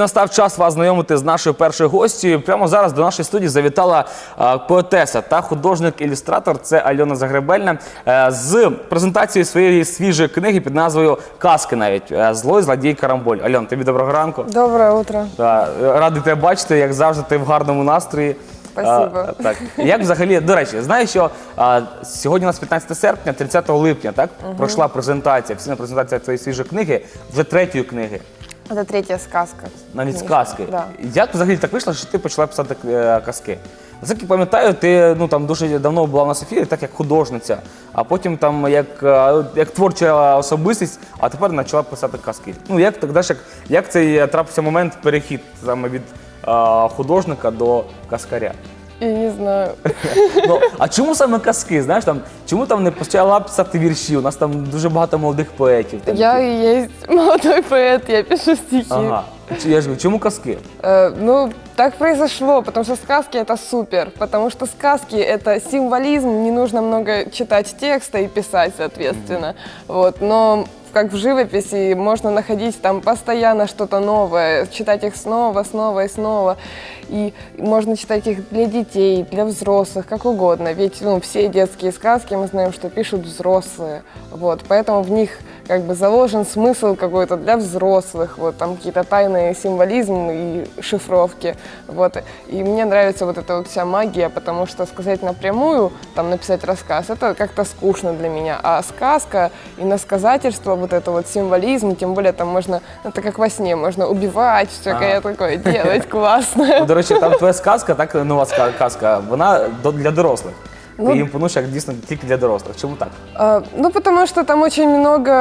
Настав час вас знайомити з нашою першою гостю. Прямо зараз до нашої студії завітала е, поетеса та художник-ілюстратор. Це Альона Загребельна е, з презентацією своєї свіжої книги під назвою Казки навіть е, Злой злодій Карамболь. Альон, тобі доброго ранку. Доброе утро. Та, е, радий тебе бачити, як завжди, ти в гарному настрої. Спасибо. А, так. Як взагалі, до речі, знаєш, що а, сьогодні у нас 15 серпня, 30 липня, так? Пройшла презентація, офіційна презентація твоєї свіжої книги, вже третьої книги. Это третья сказка. Навіть Книжка, сказки. Да. Як взагалі так вийшло, що ти почала писати е, казки? Наскільки пам'ятаю, ти ну там дуже давно була в нас в ефірі, так як художниця, а потім там як, е, як творча особистість, а тепер почала писати казки. Ну як так знаєш, як, як цей е, трапився момент перехід саме від е, художника до каскаря? Я не знаю. Ну, а чому саме казки? Знаєш, там, чому там не почала писати вірші? У нас там дуже багато молодих поетів. Там, Я и есть молодой поэт, я пишу стихи. Ага. Чи- Я ж говорю, чому казки? Э, ну, так произошло, потому что сказки это супер, потому что сказки это символизм, не нужно много читать текста и писать, соответственно. Вот, но как в живописи можно находить там постоянно что-то новое, читать их снова, снова и снова. И можно читать их для детей, для взрослых, как угодно. Ведь ну, все детские сказки мы знаем, что пишут взрослые. Вот, поэтому в них как бы заложен смысл какой-то для взрослых, вот там какие-то тайные символизм и шифровки, вот. И мне нравится вот эта вот вся магия, потому что сказать напрямую, там написать рассказ, это как-то скучно для меня, а сказка и насказательство, вот это вот символизм, тем более там можно, это как во сне, можно убивать, всякое такое делать, классно. До речі, там твоя сказка, так нова ска- казка, вона до- для дорослих. Ну, Ти їм плануєш як дійсно тільки для дорослих. Чому так? А, Ну, потому что там очень много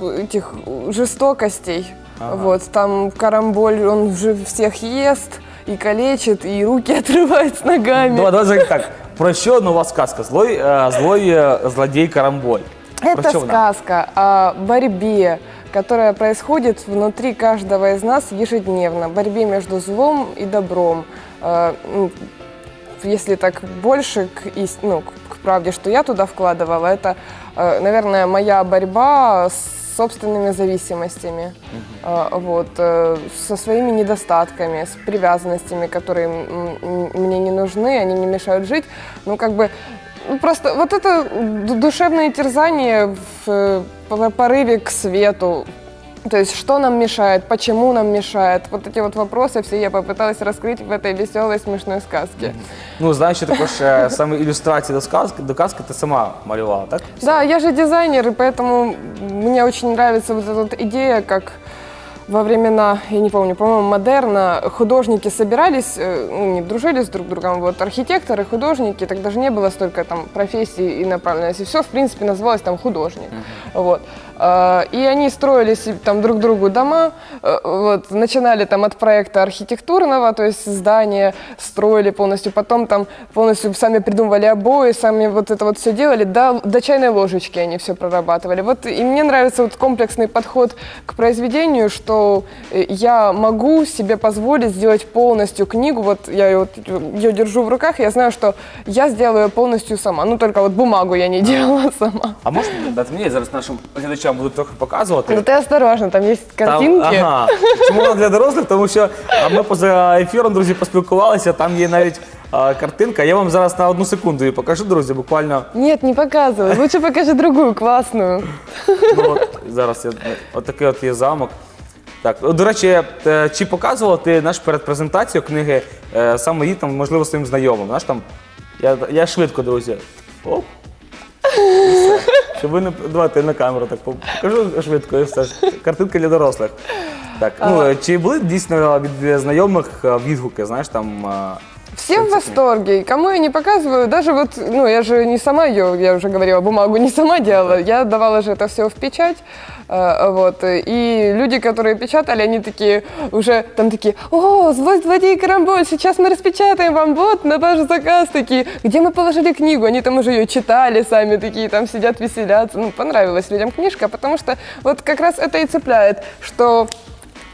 этих жестокостей. Ага. Вот, там карамболь, он уже всех ест и калечит, и руки отрывает с ногами. Давай, давай взагалі так. Про що нова сказка? Злой, е, злой е, злодій Карамболь. Это сказка о борьбе, которая происходит внутри каждого из нас ежедневно. Борьбе между злом и добром. Э, Если так больше к, ну, к правде, что я туда вкладывала, это, э, наверное, моя борьба с собственными зависимостями, Э, вот, со своими недостатками, с привязанностями, которые мне не нужны, они не мешают жить. Ну, как бы, просто вот это ду- душевное терзание в э, по- порыве к свету. То есть, что нам мешает, почему нам мешает. Вот эти вот вопросы все я попыталась раскрыть в этой веселой, смешной сказке. Ну, знаєш, що також е, саме ілюстрації до сказки, до казки ти сама малювала, так? Да, я же дизайнер, и поэтому мне очень нравится вот эта вот идея, как во времена, я не помню, по-моему, модерна, художники собирались, э, ну, не дружили с друг другом, вот архитекторы, художники, тогда же не было столько там профессий и направленностей, все, в принципе, называлось там художник, вот. А, И они строили там друг другу дома, э, вот, начинали там от проекта архитектурного, то есть здание строили полностью, потом там полностью сами придумывали обои, сами вот это вот все делали, до, до чайной ложечки они все прорабатывали. Вот и мне нравится вот комплексный подход к произведению, что э, я могу себе позволить сделать полностью книгу, вот я ее, вот, ее держу в руках, и я знаю, что я сделаю ее полностью сама, ну только вот бумагу я не делала сама. А можеш дати мені я зараз нашим глядачам буду трохи показувати? Ну ты осторожно, там есть Там, картинки. ага. Чому вона для дорослих? Тому що а, ми поза ефіром, друзі, поспілкувалися, там є навіть а, картинка. Я вам зараз на одну секунду її покажу, друзі, буквально. Нет, не показывай. Лучше покажи другую классную. Ну, от, зараз я, от такий от є замок. Так, до речі, е, чи показувала ти наш перед презентацією книги е, саме її там, можливо, своїм знайомим? Знаєш, там, я, я швидко, друзі. Оп. І все. Щоб ви не давайте на камеру так покажу швидко і все. Картинка для дорослих. Так, ну е, чи були дійсно від знайомих відгуки, знаєш, там. Все в восторге. И Кому я не показываю, даже вот, ну, я же не сама ее, я уже говорила, бумагу не сама делала, я давала же это все в печать, э, вот, и люди, которые печатали, они такие, уже там такие, о, злость, злодей, карамболь, сейчас мы распечатаем вам, вот, на ваш заказ, такие, где мы положили книгу, они там уже ее читали сами, такие, там сидят, веселятся, ну, понравилась людям книжка, потому что вот как раз это и цепляет, что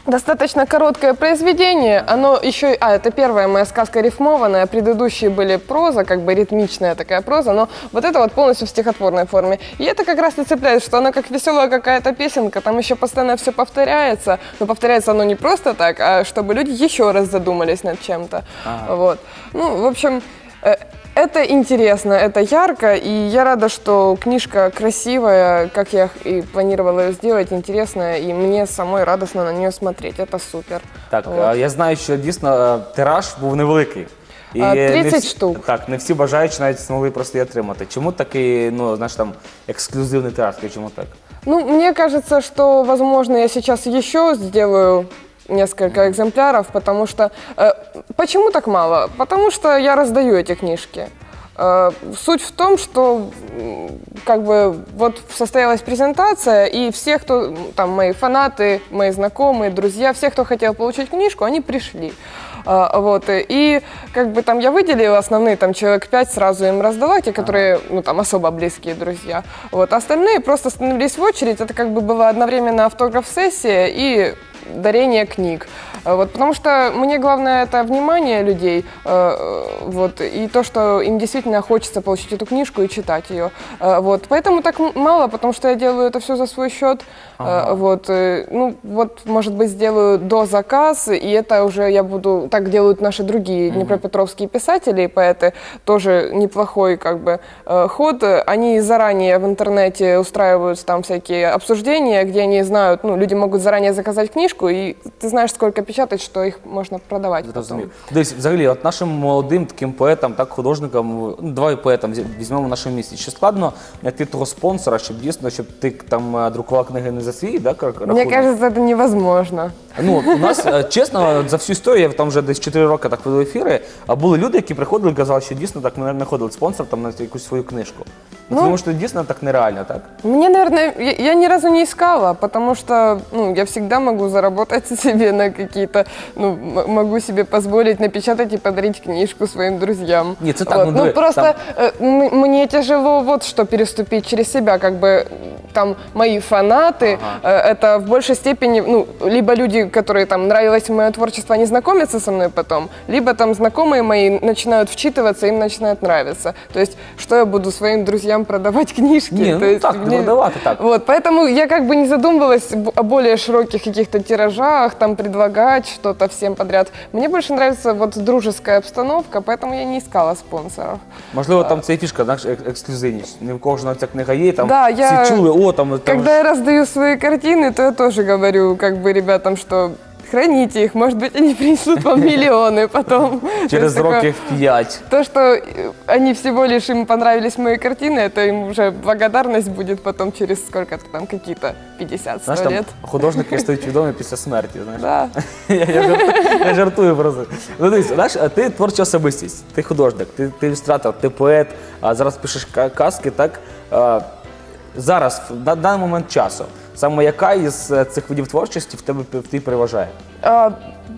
Достаточно короткое произведение, оно еще, а, это первая моя сказка рифмованная, предыдущие были проза, как бы ритмичная такая проза, но вот это вот полностью в стихотворной форме. И это как раз и цепляет, что она как веселая какая-то песенка, там еще постоянно все повторяется, но повторяется оно не просто так, а чтобы люди еще раз задумались над чем-то. Вот. Ну, в общем, э, это интересно, это ярко, и я рада, что книжка красивая, как я и планировала ее сделать, интересная, и мне самой радостно на нее смотреть. Это супер. Так, Вот. а, я знаю, що дійсно е, тираж був невеликий. І А, не 30 всі- штук. Так, не всі бажаючі навіть змогли просто її отримати. Чому такий, ну, знаєш, там, ексклюзивний тираж, Скажи, чому так? Ну, мне кажется, что, возможно, я сейчас еще сделаю несколько экземпляров, потому что... э, почему так мало? Потому что я раздаю эти книжки. Э, суть в том, что как бы вот состоялась презентация, и все, кто там мои фанаты, мои знакомые, друзья, все, кто хотел получить книжку, они пришли. А, вот, и как бы там я выделила основные, там человек пять сразу им раздала, те, которые, ну там особо близкие друзья. Вот, остальные просто становились в очередь, это как бы была одновременно автограф-сессия и дарение книг. А, Вот, потому что мне главное это внимание людей, э, э, вот, и то, что им действительно хочется получить эту книжку и читать ее. Э, Вот, поэтому так мало, потому что я делаю это все за свой счет. Э, Вот, э, ну, вот, может быть, сделаю до заказ, и это уже я буду, так делают наши другие днепропетровские писатели и поэты, тоже неплохой, как бы, э, ход. Они заранее в интернете устраивают там всякие обсуждения, где они знают, ну, люди могут заранее заказать книжку, и ты знаешь, сколько печатать, что их можно продавать потом. Зрозумів. Дивись, взагалі, от нашим молодим таким поетам, так художникам, ну давай поетам зі- візьмемо в нашому місті. Чи складно знайти того спонсора, щоб дійсно, щоб ти там е, друкував книги не за свій, да, рахунок? Мне кажется, это невозможно. Ну, у нас, е, чесно, за всю історію, я там вже десь 4 роки так веду ефіри, а були люди, які приходили і казали, що дійсно так ми не знаходили спонсор там на якусь свою книжку. Ну, Тому що дійсно так нереально, так? Мне, наверное, я, я ни разу не искала, потому что, ну, я всегда могу заработать себе на какие-то, ну, могу себе позволить напечатать и подарить книжку своим друзьям. Нет, это так, Вот, ну, ну, просто там- э, мне тяжело вот что переступить через себя, как бы там мои фанаты, э, это в большей степени, ну, либо люди, которые там нравилось мое творчество, они знакомятся со мной потом, либо там знакомые мои начинают вчитываться, им начинает нравиться. То есть, что я буду своим друзьям продавать книжки? Не, ну То есть так, не мне- продавать, а так. Вот, поэтому я как бы не задумывалась б- о более широких каких-то тиражах, там предлагать что-то всем подряд. Мне больше нравится вот дружеская обстановка, поэтому я не искала спонсоров. Можливо, там це і фішка, знаєш, ек- ексклюзивність. Не в кожного ця книга є, там Да, я- всі чули, о, там, там Когда я раздаю свои картины, то я тоже говорю как бы ребятам, что храните их, может быть, они принесут вам миллионы потом. То через есть такое- років п'ять. То, что э, они всего лишь им понравились мои картины, это им уже благодарность будет потом через сколько-то там, какие-то 50-100 Знаєш, там лет. художники стають відомі після смерті. Знаєш? Да. я, я, жартую, я жартую просто. Ну, дивись, знаєш, а ти творча особистість, ти художник, ти, ти ілюстратор, ти поет, а зараз пишеш ка- казки, так? А, зараз, в- на даний момент часу, саме яка із е, цих видів творчості в тебе в ти переважає? А,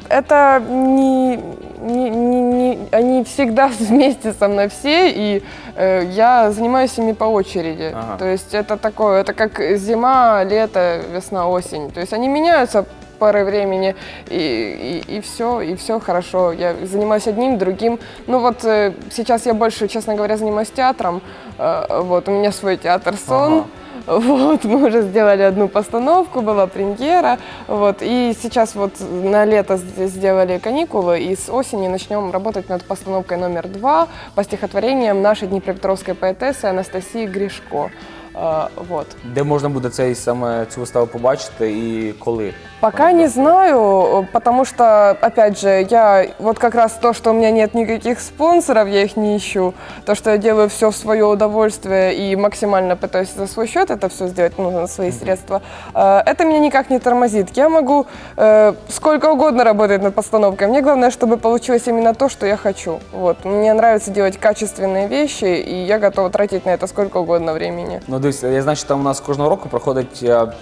Это не, не- не- не- они всегда вместе со мной все, и э, я занимаюсь ими по очереди. Ага. То есть это такое, это как зима, лето, весна, осень. То есть они меняются поры времени, и, и, все, и все хорошо. Я занимаюсь одним, другим. Ну вот э, сейчас я больше, честно говоря, занимаюсь театром. Э, вот у меня свой театр «Сон». Ага. Вот, мы уже сделали одну постановку, была премьера, вот, и сейчас вот на лето сделали каникулы, и с осени начнем работать над постановкой номер два по стихотворениям нашей днепропетровской поэтессы Анастасии Гришко. А, Вот. Де можна буде цей саме цю виставу побачити і коли? Пока не знаю, потому что, опять же, я вот как раз то, что у меня нет никаких спонсоров, я их не ищу, то, что я делаю все в свое удовольствие и максимально пытаюсь за свой счет это все сделать, ну, на свои средства, э, это меня никак не тормозит. Я могу э, сколько угодно работать над постановкой. Мне главное, чтобы получилось именно то, что я хочу. Вот. Мне нравится делать качественные вещи, и я готова тратить на это сколько угодно времени. Ну, дивись, я знаю, що там у нас кожного року проходить в-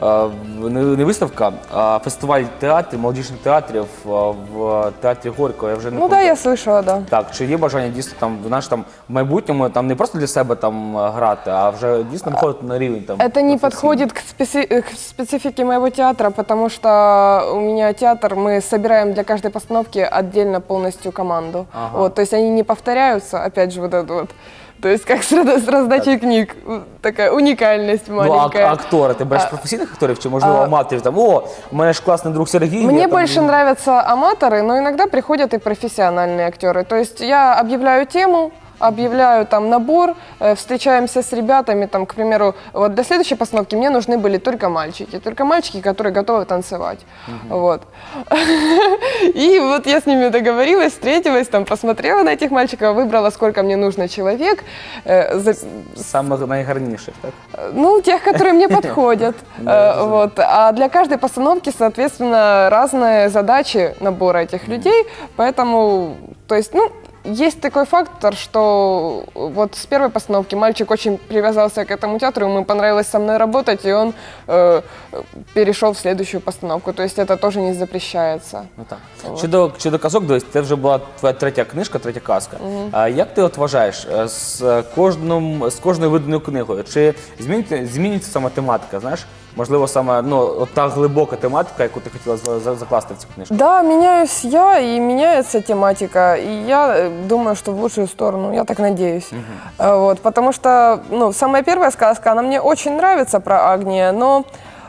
не, не виставка, а фестиваль театрів, молодіжних театрів е, в театрі Горького. Я вже не Ну да, пам'ятаю. я слышала, да. Так, чи є бажання дійсно там знаєш, там в майбутньому там не просто для себе там е, грати, а вже дійсно виходити на рівень там. Это не професійний? подходит к, специ- э, к специфике моего театра, потому что у меня театр, мы собираем для каждой постановки отдельно полностью команду. Ага. Вот, то есть они не повторяются, опять же, вот это вот. То есть как с, рада- с раздачей книг, э, такая уникальность Ну, а, маленькая. а актори, ти береш А- професійних акторів чи можливо А- аматорів? Там о, у мене ж класний друг Сергій. я Мне там- больше нравятся аматоры, но иногда приходят и профессиональные актеры. То есть я объявляю тему, объявляю там набор, э, встречаемся с ребятами, там, к примеру, вот для следующей постановки мне нужны были только мальчики, только мальчики, которые готовы танцевать, вот. И вот я с ними договорилась, встретилась, там, посмотрела на этих мальчиков, выбрала, сколько мне нужно человек, э, за- Самих найгарніших, так? ну, тех, которые мне подходят. Э, Вот. А для каждой постановки, соответственно, разные задачи набора этих людей. Поэтому, то есть, ну, есть такой фактор, что вот с первой постановки мальчик очень привязался к этому театру, ему понравилось со мной работать, и он э, перешел в следующую постановку. То есть это тоже не запрещается. Ну так. Щодо, щодо казок, дивись, це вже була твоя третя книжка, третя казка. А як ти от вважаєш, е, з, кожним, з кожною виданою книгою, чи зміниться, зміниться саме тематика? Знаєш? Можливо, саме ну, от та глибока тематика, яку ти хотіла за- за- закласти в цю книжку? Да, меняюсь я, и меняется тематика, и я э, думаю, что в лучшую сторону, я так надеюсь. Э, Вот, потому что, ну, самая первая сказка, она мне очень нравится про Агния, но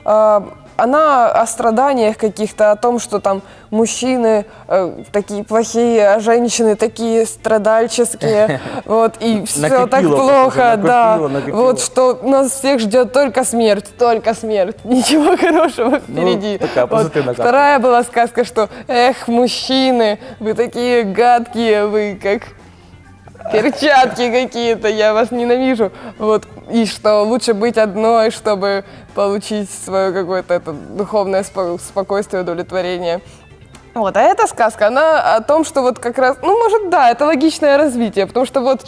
э, она о страданиях каких-то, о том, что там мужчины э, такие плохие, а женщины такие страдальческие, вот, и все так плохо, да, вот, что нас всех ждет только смерть, только смерть, ничего хорошего впереди. позитивная карта. Вторая была сказка, что эх, мужчины, вы такие гадкие, вы как перчатки какие-то, я вас ненавижу. Вот. И что лучше быть одной, чтобы получить свое какое-то это духовное спо- спокойствие, удовлетворение. Вот, а эта сказка, она о том, что вот как раз, ну, может, да, это логичное развитие, потому что вот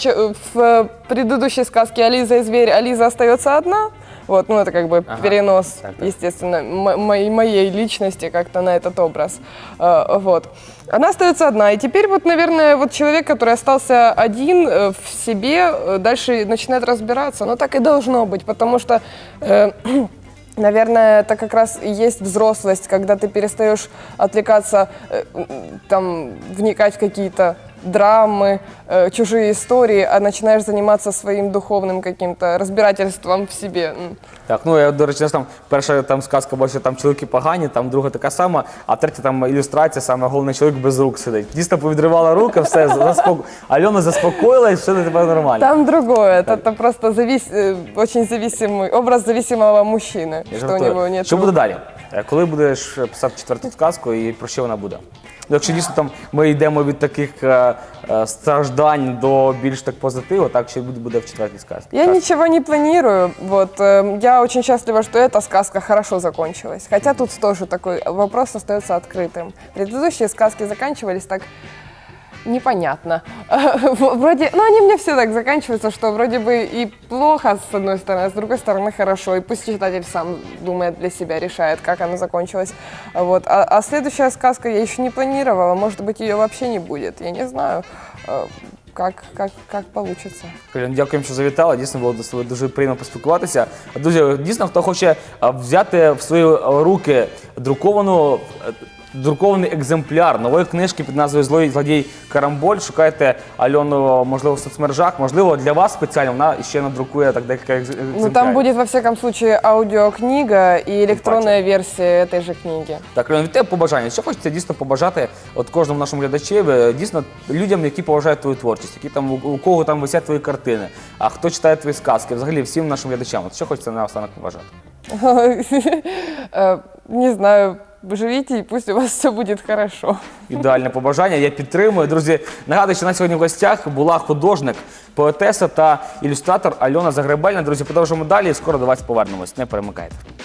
в предыдущей сказке Ализа и зверь, Ализа остается одна, вот, ну, это как бы Ага. перенос, Так, так. естественно, моей, моей личности как-то на этот образ, Э, вот. Она остается одна, и теперь вот, наверное, вот человек, который остался один э, в себе, э, дальше начинает разбираться, но так и должно быть, потому что... э, Наверное, это как раз и есть взрослость, когда ты перестаешь отвлекаться, э, там, вникать в какие-то драмы, э, чужие истории, а начинаешь заниматься своим духовным каким-то разбирательством в себе. М. Так, ну я, до речі, знаєш, там перша там сказка була, що там чоловіки погані, там друга така сама, а третя там ілюстрація, саме головний чоловік без рук сидить. Дійсно повідривала руки, все, заспоко... Альона заспокоїла і все тепер нормально. Там другое, это, это просто завис... э, очень зависимый, образ зависимого мужчины, Я что у жартую. него нет Що рук. буде далі? Е, Коли будеш писати четверту сказку і про що вона буде? Ну, Якщо дійсно там ми йдемо від таких е, е, страждань до більш так позитиву, так що буде, буде в четвертій сказці? Я Так. ничего не планирую. Вот, эм, я очень счастлива, что эта сказка хорошо закончилась. Хотя тут тоже такой вопрос остается открытым. Предыдущие сказки заканчивались так непонятно. Вроде, ну они мне все так заканчиваются, что вроде бы и плохо с одной стороны, а с другой стороны хорошо. И пусть читатель сам думает для себя, решает, как она закончилась. Вот. А, а следующая сказка я еще не планировала. Может быть, ее вообще не будет. Я не знаю, э, как, как, как получится. Калін, Дякуємо, що завітала. Дійсно було дос- дуже приємно поспілкуватися. Друзі, дійсно, хто хоче а, взяти в свої а, руки друковану. е, Друкований екземпляр нової книжки під назвою Злой злодій Карамболь. Шукайте Альону, можливо, в соцмережах. Можливо, для вас спеціально вона ще надрукує так декілька екз- екземплярів. Ну, там будет, во всяком случае, аудиокнига и электронная версия этой же книги. Так, Альона, від тебе побажання. Що хочеться дійсно побажати от кожному нашому глядачеві, дійсно людям, які поважають твою творчість, які там у, у кого там висять твої картини, а хто читає твої сказки, взагалі всім нашим глядачам. От що хочеться наостанок побажати? Э, Не знаю, живите, і пусть у вас все буде хорошо. Ідеальне побажання. Я підтримую. Друзі, нагадую, що на сьогодні в гостях була художник, поетеса та ілюстратор Альона Загребельна. Друзі, продовжуємо далі. і Скоро до вас повернемось. Не перемикайте.